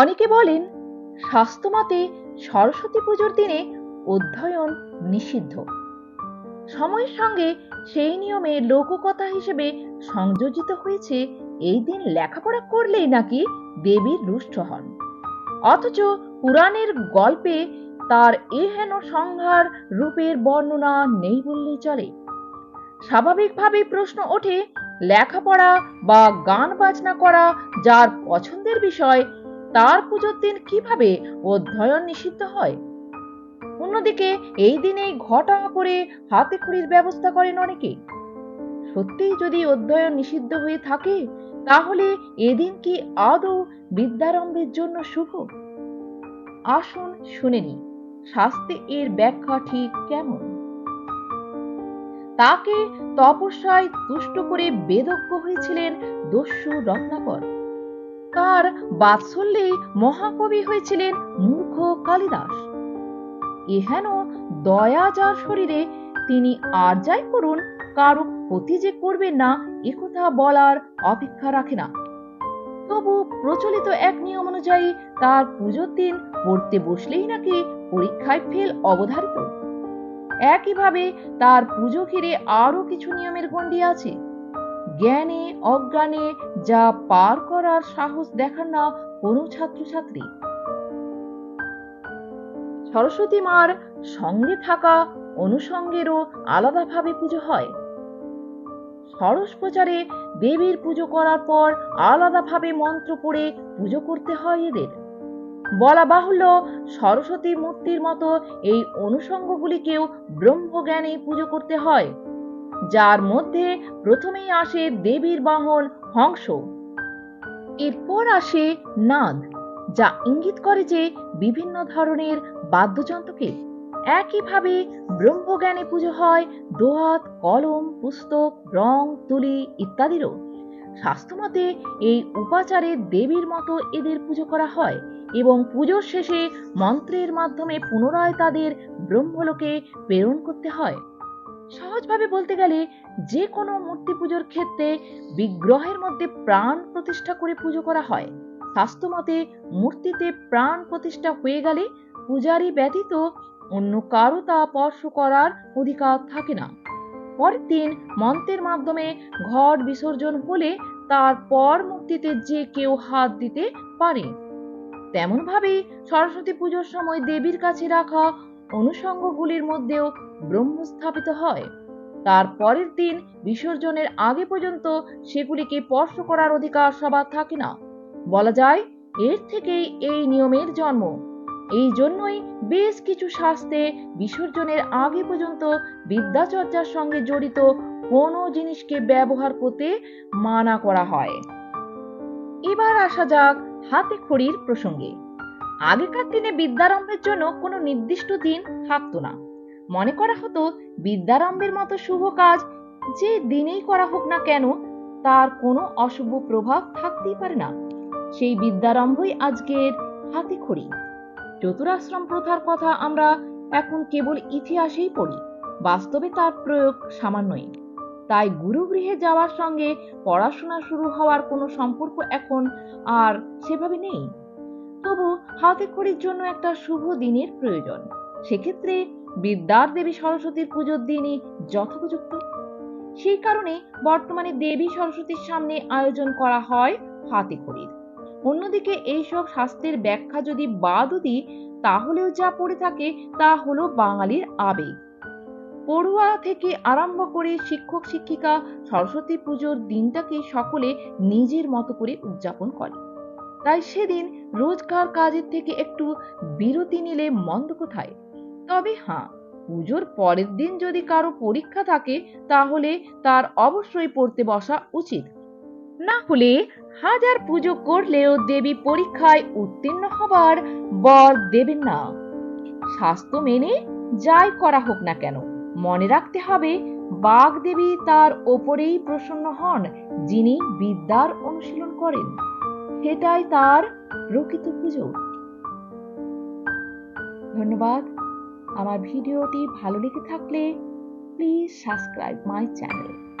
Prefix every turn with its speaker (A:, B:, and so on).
A: অনেকে বলেন স্বাস্থ্যমতে সরস্বতী পুজোর দিনে অধ্যয়ন নিষিদ্ধ। সময়ের সঙ্গে সেই নিয়মে লোককথা হিসেবে সংযোজিত হয়েছে, এই দিন লেখাপড়া করলেই নাকি দেবীর রুষ্ট হন। অথচ পুরাণের গল্পে তার এহেন সংহার রূপের বর্ণনা নেই বললেই চলে। স্বাভাবিকভাবে প্রশ্ন ওঠে, লেখাপড়া বা গান বাজনা করা যার পছন্দের বিষয় তার পুজোর দিন কীভাবে অধ্যয়ন নিষিদ্ধ হয়? অন্যদিকে, এই দিনেই ঘটা করে হাতে খড়ির ব্যবস্থা করেন অনেকে। সত্যিই যদি অধ্যয়ন নিষিদ্ধ হয়ে থাকে, তাহলে এদিন কি আদৌ বিদ্যারম্ভের জন্য শুভ? আসুন শুনে নি শাস্তি এর ব্যাখ্যা ঠিক কেমন? তাকে তপস্যায় তুষ্ট করে বেদজ্ঞ হয়েছিলেন দস্যু রত্নাকর তার বাৎসল্যেই মহাকবি হয়েছিলেন মূর্খ কালিদাস। এহেন দয়া যার শরীরে, তিনি আর যাই করুন কারও ক্ষতি যে করবেন না একথা বলার অপেক্ষা রাখে না। তবু প্রচলিত এক নিয়ম অনুযায়ী তার পুজোর দিন পড়তে বসলেই নাকি পরীক্ষায় ফেল অবধারিত। একইভাবে তার পুজো ঘিরে আরও কিছু নিয়মের গণ্ডি আছে। জ্ঞানে, অজ্ঞানে যা পার করার সাহস দেখান না কোনো ছাত্রছাত্রী। সরস্বতী মার সঙ্গে থাকা অনুষঙ্গেরও আলাদাভাবে পুজো হয়। সরস প্রচারে দেবীর পুজো করার পর আলাদাভাবে মন্ত্র পড়ে পুজো করতে হয় এদের। বলা বাহুল্য সরস্বতী মূর্তির মতো এই অনুষঙ্গগুলিকেও ব্রহ্মজ্ঞানে পুজো করতে হয়। যার মধ্যে প্রথমেই আসে দেবীর বাহন হংস। এরপর আসে নাদ, যা ইঙ্গিত করে যে বিভিন্ন ধরনের বাদ্যযন্ত্রকে একইভাবে ব্রহ্মজ্ঞানে পুজো হয় দোয়াত, কলম, পুস্তক, রং, তুলি ইত্যাদিরও। স্বাস্থ্যমতে এই উপাচারে দেবীর মতো এদের পুজো করা হয় এবং পুজোর শেষে মন্ত্রের মাধ্যমে পুনরায় তাদের ব্রহ্মলোকে প্রেরণ করতে হয়। সহজভাবে বলতে গেলে যে কোনো মূর্তি পুজোর ক্ষেত্রে বিগ্রহের মধ্যে প্রাণ প্রতিষ্ঠা করে পুজো করা হয়। স্বাস্থ্যমতে মূর্তিতে প্রাণ প্রতিষ্ঠা হয়ে গেলে পূজারী ব্যতীত অন্য কারও তা স্পর্শ করার অধিকার থাকে না। পরের দিন মন্ত্রের মাধ্যমে ঘট বিসর্জন হলে তারপর মূর্তিতে যে কেউ হাত দিতে পারে। তেমনভাবেই সরস্বতী পুজোর সময় দেবীর কাছে রাখা অনুষঙ্গগুলির মধ্যেও ব্রহ্ম স্থাপিত হয়। তার পরের দিন বিসর্জনের আগে পর্যন্ত সেগুলিকে স্পর্শ করার অধিকার সবার থাকে না। বলা যায়, এর থেকেই এই নিয়মের জন্ম। এই জন্যই বেশ কিছু শাস্তে বিসর্জনের আগে পর্যন্ত বিদ্যাচর্চার সঙ্গে জড়িত কোনো জিনিসকে ব্যবহার করতে মানা করা হয়। এবার আসা যাক হাতে খড়ির প্রসঙ্গে। আগেকার দিনে বিদ্যারম্ভের জন্য কোনো নির্দিষ্ট দিন থাকতো না। মনে করা হতো, বিদ্যারম্ভের মতো শুভ কাজ যে দিনেই করা হোক না কেন, তার কোনো অশুভ প্রভাব থাকতেই পারে না। সেই বিদ্যারম্ভই আজকের হাতে খড়ি চতুরাশ্রম প্রথার কথা আমরা এখন কেবল ইতিহাসেই পড়ি, বাস্তবে তার প্রয়োগ সামান্যই। তাই গুরুগৃহে যাওয়ার সঙ্গে পড়াশোনা শুরু হওয়ার কোনো সম্পর্ক এখন আর সেভাবে নেই। তবু হাতে খড়ির জন্য একটা শুভ দিনের প্রয়োজন। সেক্ষেত্রে বিদ্যার দেবী সরস্বতীর পুজোর দিনই যথোপযুক্ত। সেই কারণে বর্তমানে দেবী সরস্বতীর সামনে আয়োজন করা হয় হাতে খড়ির। অন্যদিকে এইসব শাস্ত্রের ব্যাখ্যা যদি বাদও দিই, তাহলেও যা পড়ে থাকে তা হলো বাঙালির আবেগ। পড়ুয়া থেকে আরম্ভ করে শিক্ষক শিক্ষিকা সরস্বতী পুজোর দিনটাকে সকলে নিজের মতো করে উদযাপন করে। তাই সেদিন রোজকার কাজের থেকে একটু বিরতি নিলে মন্দ কোথায়? তবে হ্যাঁ পুজোর পরের দিন যদি কারও পরীক্ষা থাকে, তাহলে তার অবশ্যই পড়তে বসা উচিত। না হলে হাজার পুজো করলেও দেবী পরীক্ষায় উত্তীর্ণ হবার বর দেবেন না। স্বাস্থ্য মেনে যাই করা হোক না কেন, মনে রাখতে হবে বাঘ দেবী তার ওপরেই প্রসন্ন হন, যিনি বিদ্যার অনুশীলন করেন। সেটাই তার প্রকৃত পুজো। ধন্যবাদ। আমার ভিডিওটি ভালো লেগে থাকলে প্লিজ সাবস্ক্রাইব মাই চ্যানেল